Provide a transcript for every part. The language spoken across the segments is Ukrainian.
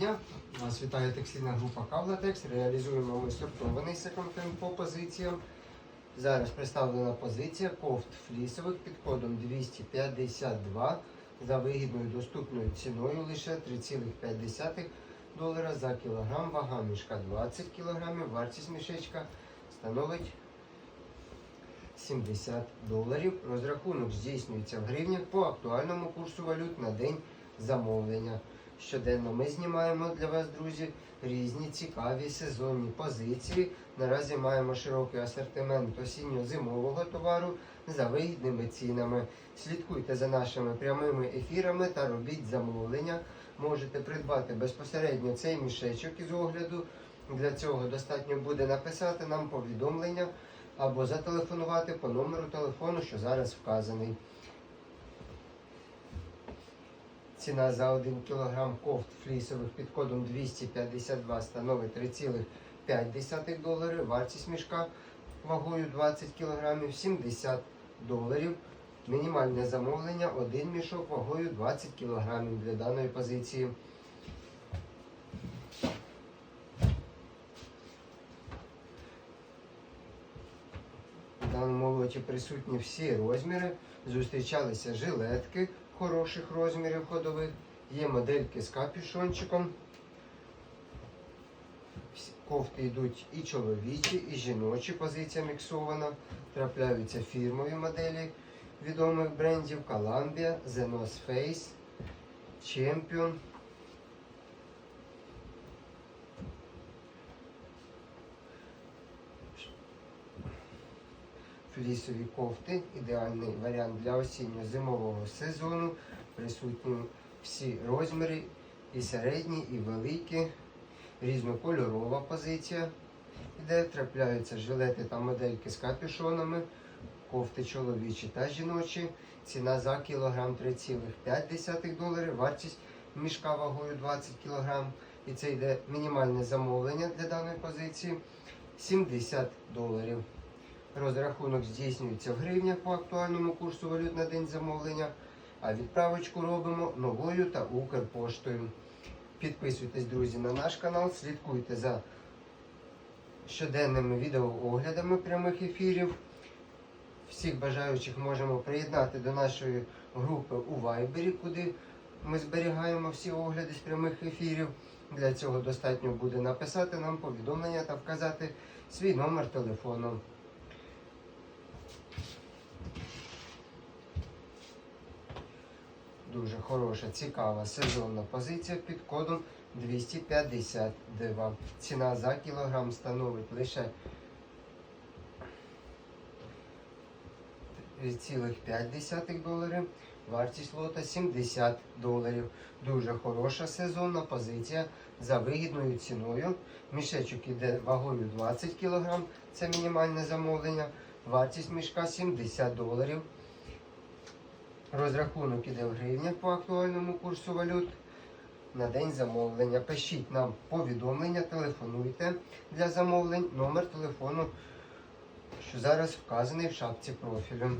дня! Вас вітає текстильна група Кавлатекс. Реалізуємо ми сортований секонд-хенд по позиціям. Зараз представлена позиція кофт флісових під кодом 252 за вигідною доступною ціною лише 3,5 долара за кілограм. Вага мішка 20 кг, вартість мішечка становить 70 доларів. Розрахунок здійснюється в гривнях по актуальному курсу валют на день замовлення. Щоденно ми знімаємо для вас, друзі, різні цікаві сезонні позиції. Наразі маємо широкий асортимент осінньо-зимового товару за вигідними цінами. Слідкуйте за нашими прямими ефірами та робіть замовлення. Можете придбати безпосередньо цей мішечок із огляду. Для цього достатньо буде написати нам повідомлення або зателефонувати по номеру телефону, що зараз вказаний. Ціна за 1 кг кофт флісових під кодом 252 становить 3,5 доларів. Вартість мішка вагою 20 кг 70 доларів. Мінімальне замовлення один мішок вагою 20 кг для даної позиції. В даному лоті присутні всі розміри. Зустрічалися жилетки хороших розмірів ходових. Є модельки з капюшончиком. Кофти йдуть і чоловічі, і жіночі. Позиція міксована. Трапляються фірмові моделі відомих брендів Columbia, The North Face, Champion. Флісові кофти ідеальний варіант для осінньо-зимового сезону. Присутні всі розміри, і середні, і великі, різнокольорова позиція. Де трапляються жилети та модельки з капюшонами, кофти чоловічі та жіночі. Ціна за кілограм 3,5 доларів, вартість мішка вагою 20 кг. І це йде мінімальне замовлення для даної позиції 70 доларів. Розрахунок здійснюється в гривнях по актуальному курсу валют на день замовлення, а відправочку робимо новою та Укрпоштою. Підписуйтесь, друзі, на наш канал, слідкуйте за щоденними відеооглядами прямих ефірів. Всіх бажаючих можемо приєднати до нашої групи у Viber, куди ми зберігаємо всі огляди з прямих ефірів. Для цього достатньо буде написати нам повідомлення та вказати свій номер телефону. Дуже хороша, цікава сезонна позиція під кодом 252. Ціна за кілограм становить лише 3,5 доларів. Вартість лота 70 доларів. Дуже хороша сезонна позиція за вигідною ціною. Мішечок іде вагою 20 кг. Це мінімальне замовлення. Вартість мішка 70 доларів. Розрахунок іде в гривнях по актуальному курсу валют. На день замовлення. Пишіть нам повідомлення, телефонуйте для замовлень. Номер телефону, що зараз вказаний в шапці профілю.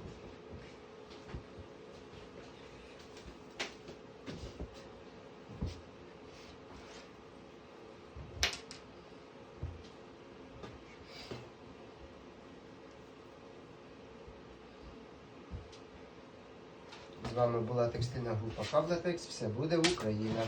З вами була текстильна група Каблатекс. Все буде Україна.